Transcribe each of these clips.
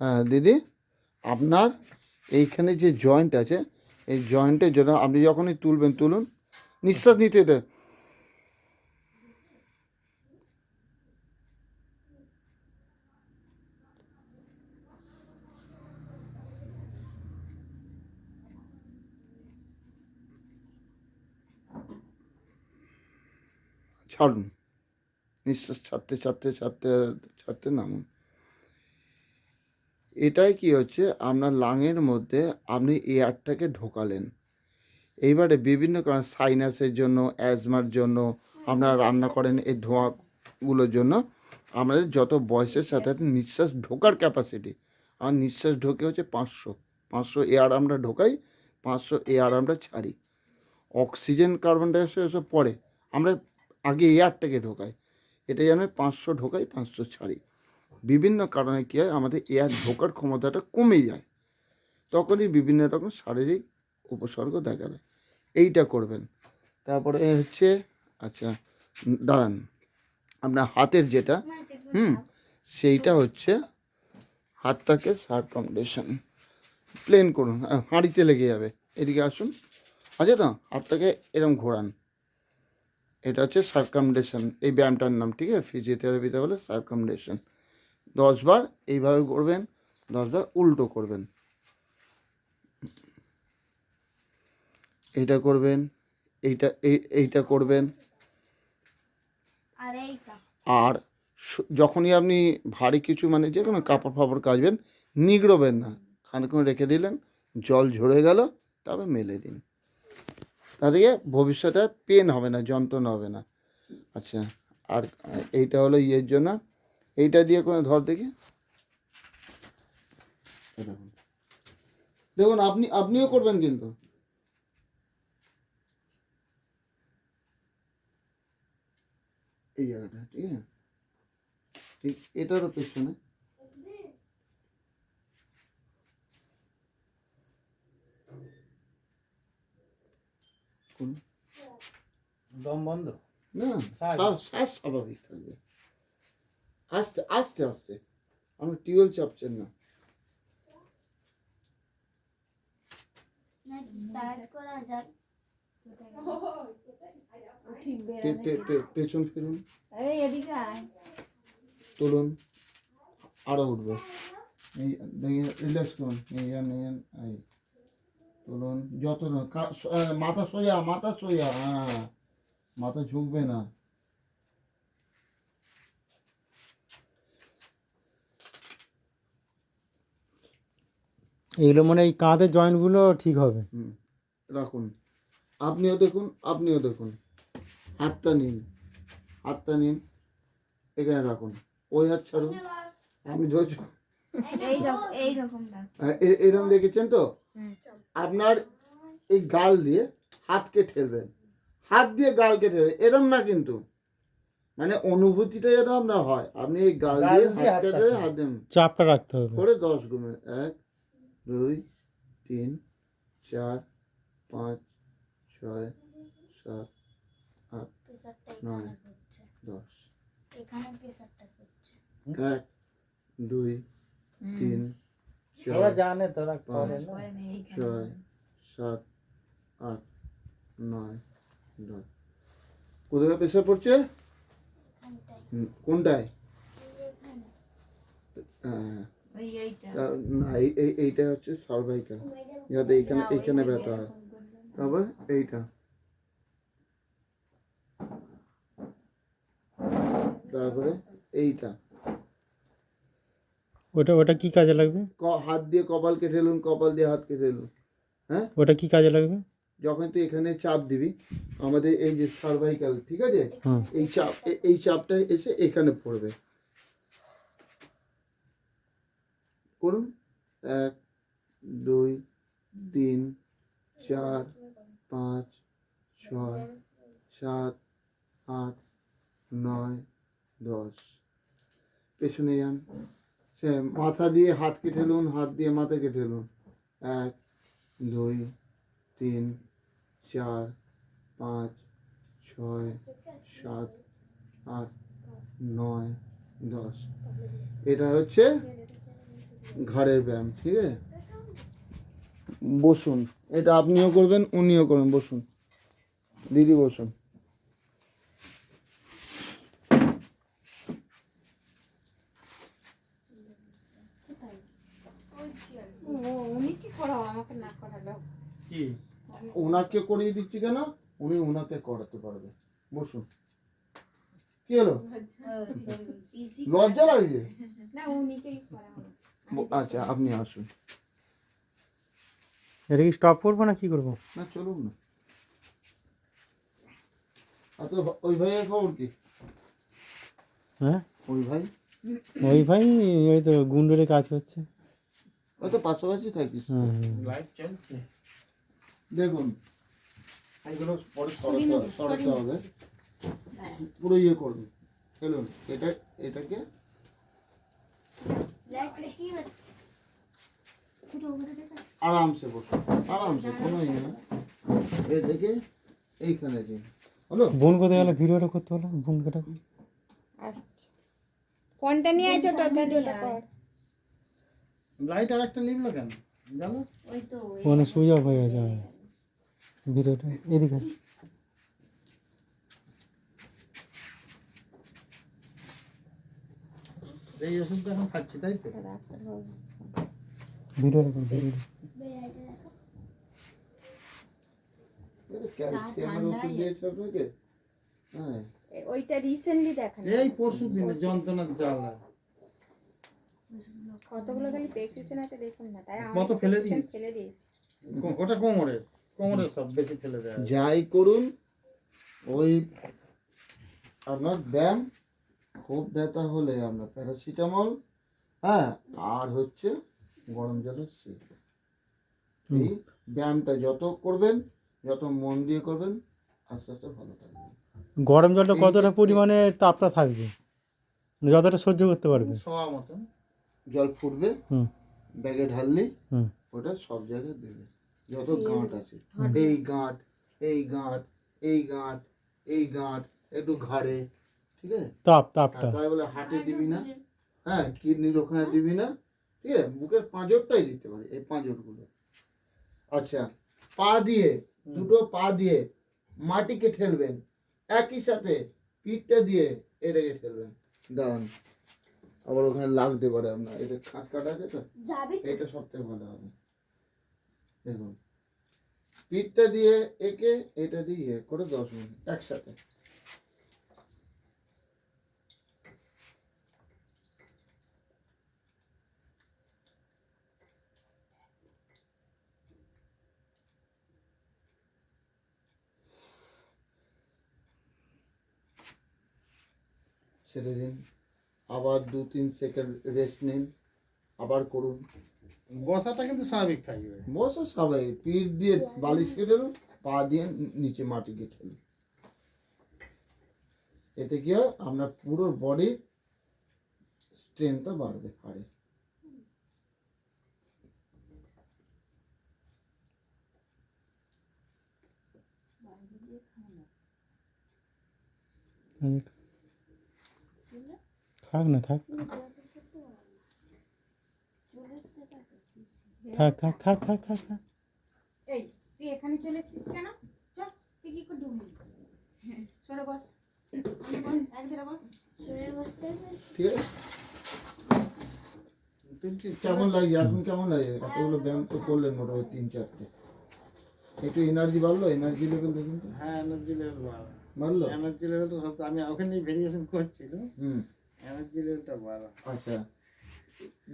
হ্যাঁ দিদি, আপনার এইখানে যে জয়েন্ট আছে, এই জয়েন্টের জন্য আপনি যখনই তুলবেন, তুলুন। নিঃশ্বাস নিতে দেন ছাড়ুন। নিঃশ্বাস ছাড়তে ছাড়তে ছাড়তে ছাড়তে নামুন। এটাই কি হচ্ছে? আপনার লাঙের মধ্যে আপনি এয়ারটাকে ঢোকালেন। এইবারে বিভিন্ন কারণ সাইনাসের জন্য অ্যাজমার জন্য, আপনারা রান্না করেন এই ধোঁয়াগুলোর জন্য, আমাদের যত বয়সের সাথে সাথে নিঃশ্বাস ঢোকার ক্যাপাসিটি আর নিঃশ্বাস ঢোকে হচ্ছে পাঁচশো। পাঁচশো এয়ার আমরা ঢোকাই, পাঁচশো এয়ার আমরা ছাড়ি। অক্সিজেন কার্বন ডাইঅক্সাইড এসব পরে আমরা আগে এয়ারটাকে ঢোকাই। এটা যেন পাঁচশো ঢোকাই, পাঁচশো ছাড়ি। বিভিন্ন কারণে কী হয়? আমাদের এয়ার ঢোকার ক্ষমতাটা কমে যায়। তখনই বিভিন্ন রকম শারীরিক উপসর্গ দেখা দেয়। এইটা করবেন। তারপরে হচ্ছে আচ্ছা দাঁড়ান। আপনার হাতের যেটা, হুম, সেইটা হচ্ছে হাতটাকে সার্কামডেশন প্লেন করুন হাঁড়িতে লেগে যাবে। এদিকে আসুন। আছে তো হাতটাকে এরম ঘোরান। এটা হচ্ছে সার্কামডেশন এই ব্যায়ামটার নাম, ঠিক আছে? ফিজিওথেরাপিতে বলে সার্কামডেশন দশবার এইভাবে করবেন দশবার উল্টো করবেন। এইটা করবেন এইটা এই এইটা করবেন। আর যখনই আপনি ভারী কিছু মানে যে কোনো কাপড় ফাপড় কাচবেন নিগড়বেন না। খানিক্ষণ রেখে দিলেন জল ঝরে গেল তারপর মেলে দিন। তাদেরকে ভবিষ্যতে পেন হবে না যন্ত্রণা হবে না। আচ্ছা আর এইটা হলো ইয়ের জন্য এইটা দিয়ে কোনো ধর দেখি। দেখুন। আপনি আপনিও করবেন কিন্তু। এই জায়গাটা ঠিক আছে? ঠিক এটারও পেছনে। দম বন্ধ? না শ্বাস স্বাভাবিক থাকবে। আস্তে আস্তে আস্তে। আমি টিউবওয়েল চাপছেন না। পেছন ফিরুন। তুলুন। আরও উঠবে। এই রিল্যাক্স করুন। এই যান এই তুলুন। যত না কা- মাথা সোজা মাথা সোজা। হ্যাঁ। মাথা ঝুঁকবে না। এগুলো মানে এই কাঁধের জয়েন্টগুলো ঠিক হবে। রাখুন। আপনিও দেখুন আপনিও দেখুন। হাতটা নিন হাতটা নিন এখানে রাখুন। ওই হাত ছাড়ুন। আপনি ধরছো এইরকম এরকম দেখেছেন তো? আপনার এই গাল দিয়ে হাতকে ঠেলবেন। হাত দিয়ে গালকে ঠেলবেন এরম না কিন্তু। মানে অনুভূতিটা যেন আপনার হয়। আপনি এই গাল দিয়ে ঠেলে ঠেলবেন। হাত দেন চাপটা রাখতে হবে। করে দশ গুণে এক দুই তিন চার পাঁচ ছয় সাত প্রেসারটা নয়। দশ। এখানে এক দুই তিন ওরা জানে তোরা করে না। এইখানে। ছয় সাত আট নয় দশ। কোথায় প্রেশার পড়ছে? কোনটায়? হ্যাঁ, তা- না এই এই- এইটা হচ্ছে সার্ভাইকাল যাতে এইখানে না, এইখানে ওইখানে ব্যথা হয় এরকম করবে। তারপর এইটা তারপরে এইটা ওটা ওটা কি কাজে লাগবে ক- হাত দিয়ে কপাল কেটে এলুন কপাল দিয়ে হাত কেটে এলুন হ্যাঁ ওটা কি কাজে লাগবে যখন তুই এখানে চাপ দিবি আমাদের এই যে সার্ভাইকাল ঠিক আছে হুম এই চাপ এ- এই চাপটা এসে এখানে পড়বে করুন। এক, দুই, তিন, চার, পাঁচ, ছয়, সাত, আট, নয়, দশ। পেছনে যান। সে মাথা দিয়ে হাত কেটে লুন, হাত দিয়ে মাথা কেটে লুন। এক, দুই, তিন, চার, পাঁচ, ছয়, সাত, আট, নয়, দশ। এটা হচ্ছে ঘাড়ের ব্যায়াম ঠিক আছে? বসুন এটা আপনিও করবেন উনিও করবেন বসুন। দিদি বসুন। কি ওনাকে করিয়ে দিচ্ছি কেন? উনি ওনাকে করাতে পারবে। বসুন। কি হলো? লজ্জা লাগছে? না উনিকেই করাও ব- আচ্ছা আপনি আসুন। এটা কি স্টপ করব না কি করব? না চলুন না। আর তো ওই ভাইয়ের খবর কি? হ্যাঁ? ওই ভাই? ওই ভাই ওই তো গুন্ডরে কাজ করছে। ওই তো পাশাপাশি থাকিস। হুম হুম। লাইট চলছে। দেখুন। এগুলো পরে সরাতে হবে সরাতে হবে। পুরো ইয়ে করুন খেলুন এটা এটাকে আরামসে বসুন আরামসে কোনো ইয়ে না। এটাকে এইখানে দিন। হলো? বোন কোথায় গেলে? ভিডিওটা করতে হলো? বোন কোথায়? ফোনটা নিয়ে আয় ছোট ভিডিওটা কর। লাইট আর একটা নিবলো কেন? জানো? ওই তো ওখানে সুইচ অফ হয়ে গেছে। ভিডিওটা এদিকে এই ওষুধটা এখন খাচ্ছি তাই তো? ভিডিওটা কর ভিডিওটা বেড়াইতে দেখো এটা ক্যালসিয়ামের ওষুধ দিয়েছে আপনাকে? হ্যাঁ। ওইটা রিসেন্টলি দেখানো এই পরশু দিনে যন্ত্রণার জ্বালা। কতগুলো খালি প্রেসক্রিপশন আছে দেখুন না তাই কত ফেলে দিয়েছি? ফেলে দিয়েছি। ওটা কোমরের কোমরের সব বেশি ফেলে দেয় যাই করুন ওই আপনার ব্যায়াম খুব ব্যথা হলে আমরা প্যারাসিটামল হ্যাঁ আর হচ্ছে গরম জলের সেক এই ব্যায়ামটা যত করবেন যত মন দিয়ে করবেন আস্তে আস্তে ভালো থাকবেন গরম জলটা কতটা পরিমাণে তাপটা থাকবে? মানে যতটা সহ্য করতে পারবে? সবার মতন জল ফুটবে হুম। ব্যাগে ঢাললি হুম। ওটা সব জায়গায় দেবে। যত গাঁট আছে এই গাঁট এই গাঁট এই গাঁট এই গাঁট একটু ঘাড়ে ঠিক আছে? তাপ তাপটা। তাই বলে হাতে দিবি না। হ্যাঁ কিডনির ওখানে দিবি না। ঠিক আছে? বুকের পাঁজরটাই দিতে পারি এই পাঁজরগুলো। আচ্ছা পা দিয়ে দুটো পা দিয়ে মাটিকে ঠেলবেন। একই সাথে পিঠটা দিয়ে এটাকে ঠেলবেন। দাঁড়ান। আবার ওখানে লাগতে পারে আপনার। এটা খাঁচ কাটা আছে তো? এটা সব থেকে ভালো হবে। দেখুন। পিঠটা দিয়ে একে এটা দিয়ে ইয়ে করে দশ মিনিট একসাথে। ছেড়ে দিন। আবার দু তিন সেকেন্ড রেস্ট নিন। আবার করুন। বসাটা কিন্তু স্বাভাবিক থাকবে। বসা স্বাভাবিক। পিঠ দিয়ে বালিশ কেটে পা দিয়ে নিচে মাটি কেটে দিন। এতে কি হয়? আপনার পুরো বডির স্ট্রেংথটা বাড়বে। হাড়ে। থাক না থাক। থাক থাক থাক থাক থাক থাক। এই তুই এখানে চলে এসেছিস কেন? চল তুই কি করে ঢুকলি সরে বস। সরে ঠিক আছে। কেমন লাগছে এখন কেমন লাগে? এতগুলো ব্যায়াম তো করলেন মোটামুটি তিন চারটে। একটু এনার্জি বাড়লো? এনার্জি লেভেল দেখুন হ্যাঁ এনার্জি লেভেল বাড়া বাড়লো? এনার্জি লেভেলটা সব আমি ওখানেই ভেরিয়েশন করছি তো হুম। আচ্ছা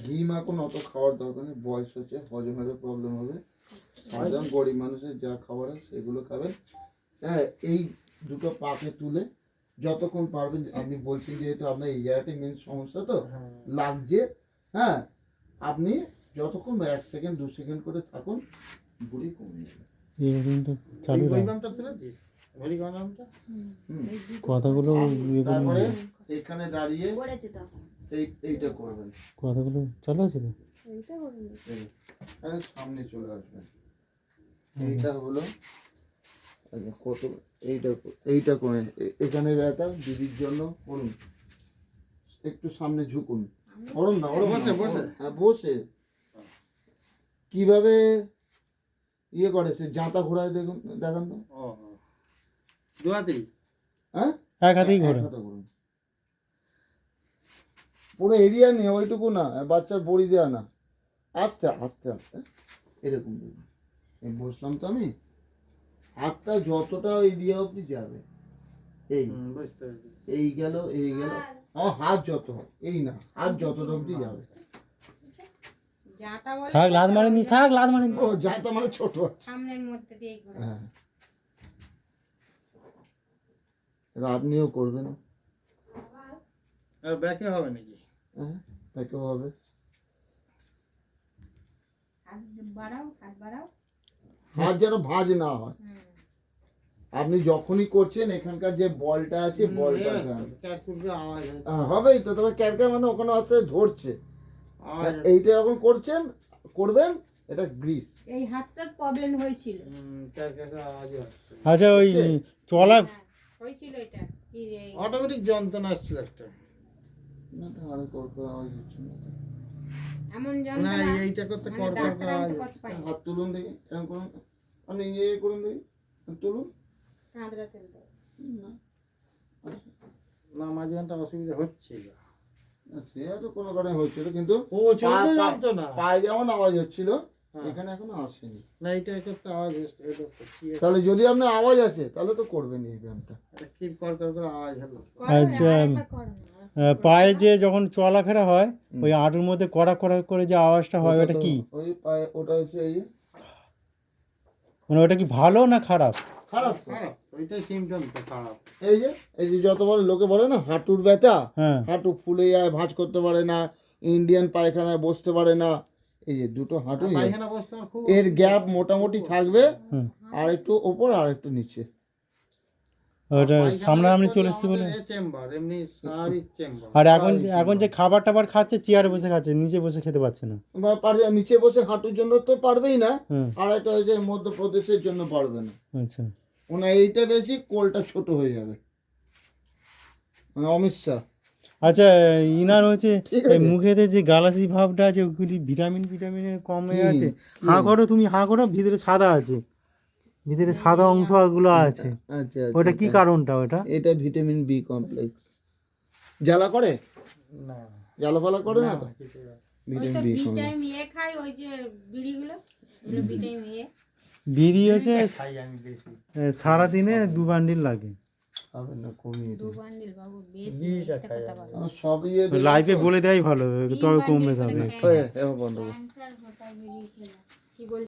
ঘি মাখন অত খাওয়ার দরকার নেই বয়স হচ্ছে হজমেরও প্রবলেম হবে। সাধারণ গরিব মানুষের যা খাবার হয় সেগুলো খাবেন। হ্যাঁ এই দুটো পাকে তুলে যতক্ষণ পারবেন আপনি বলছেন যেহেতু আপনার এই জায়গাটাই মেন সমস্যা তো হ্যাঁ। লাগছে হ্যাঁ আপনি যতক্ষণ এক সেকেন্ড দু সেকেন্ড করে থাকুন বুড়ি কমে যাবে চালু তুলেছিস। কথাগুলো ইয়ে তারপরে এখানে দাঁড়িয়ে এই এইটা করবেন। কথাগুলো চালু আছে তো? সামনে চলে আসবেন এইটা হলো আচ্ছা, কত এইটা এইটা করে এখানে ব্যথা দিদির জন্য করুন। একটু সামনে ঝুকুন। ওরম না ওরম বসে, না, বসে। হ্যাঁ বসে। কীভাবে ইয়ে করে সে জাঁতা ঘোরায় দেখুন দেখান তো। হ্যাঁ? এক হাতেই ঘোরে। পুরো এরিয়া নিয়ে ওইটুকু না বাচ্চার বড়ি দেওয়া না। আস্তে আস্তে আস্তে। এরকম বসলাম তো আমি। হাতটা যতটা এরিয়া অবধি যাবে। এই। এই গেল এই গেল। আমার হাত যত এই না হাত যতটা অবধি যাবে। থাক লাদ মারেনি থাক লাদ মারেনি ও যাটা মানে ছোট সামনের মধ্যে দিয়ে হ্যাঁ। এবার আপনিও করবেন। আর ব্যাকে হবে নাকি? হ্যাঁ তাকেও হবে। হাত যেন ভাঁজ না হয়। আপনি যখনই করছেন এখানকার যে বলটা আছে বলটা ক্যাটকুট করে আওয়াজ হয় হ্যাঁ, হবেই তো তবে ক্যারকার মানে ওখানে আসতে ধরছে। এইটা যখন করছেন করবেন এটা গ্রিস এই হাতটার প্রবলেম হয়েছিল। আচ্ছা ওই চলা হ্যাঁ, হয়েছিল এটা? কি যে অটোমেটিক যন্ত্রণা আসছিল একটা। না আওয়াজ হচ্ছে না। এমন না এইটা করতে মানে কর কর হাত তুলুন দেখি এরকম করুন। আপনি ইয়ে করুন দেখি তুলুন। কাঁদরা তুলতে না। না মাঝে একটা অসুবিধা হচ্ছিল সে তো কোনো কারণে হচ্ছিল কিন্তু যন্ত্রণা। পায়ে যেমন আওয়াজ হচ্ছিল। এখানে এখনও আসেনি। না এইটা করতে আওয়াজ হচ্ছে এটা কি তাহলে যদি আপনার আওয়াজ আসে তাহলে তো করবেন এই ব্যায়ামটা। কি কর কর করে আওয়াজ হলো। আচ্ছা, পায়ে যে যখন চলাফেরা হয় ওই আঁটুর মধ্যে কড়া কড়া করে যে আওয়াজটা হয় ওটা কি? ওই পায়ে ওটা হচ্ছে এই মানে ওটা কি ভালো না খারাপ? খারাপ। খারাপ ওইটাই সিমটম তো খারাপ। এই যে এই যে যত বড় লোকে বলে না হাঁটুর ব্যথা হ্যাঁ। হাঁটু ফুলে যায় ভাঁজ করতে পারে না ইন্ডিয়ান পায়খানায় বসতে পারে না এই যে দুটো হাঁটু এর গ্যাপ মোটামুটি থাকবে আর একটু ওপর আর একটু নিচে। ওটা সামনাসামনি চলে এসছে বলে। চেম্বার এমনি স্বাভাবিক চেম্বার। আর এখন এখন যে খাবার টাবার খাচ্ছে চেয়ারে বসে খাচ্ছে নিচে বসে খেতে পাচ্ছে না। নিচে বসে হাঁটুর জন্য তো পারবেই না আর একটা হচ্ছে মধ্যপ্রদেশের জন্য পারবে না। আচ্ছা। ওনার এইটা বেশি কোলটা ছোট হয়ে যাবে। মানে অমিত শাহ। আচ্ছা ইনার হচ্ছে। মুখেতে যে গালাসি ভাবটা আছে ওগুলি ভিটামিন ভিটামিনের কমে আছে। হাঁ করো তুমি হাঁ করো ভিতরে সাদা আছে। ভিতরে সাদা অংশগুলো আছে। আচ্ছা ওটা কি আচ্ছা। কারণটা ওটা? এটা ভিটামিন বি কমপ্লেক্স। জ্বালা করে? না। জ্বালা ফালা করে না তো? ভিটামিন বি ভিটামিন এ খাই ওই যে বিড়িগুলো ওগুলো ভিটামিন এ। বিড়ি হচ্ছে খাই আমি বেশি। সারাদিনে দু বান্ডিল লাগে। হবে না কমিয়ে দু বান্ডিল বাবু বেশি বিড়িটা কথা বলো। দেওয়াই ভালো তবে কমবে তবে যাবে খাই। বন্ধ কি বল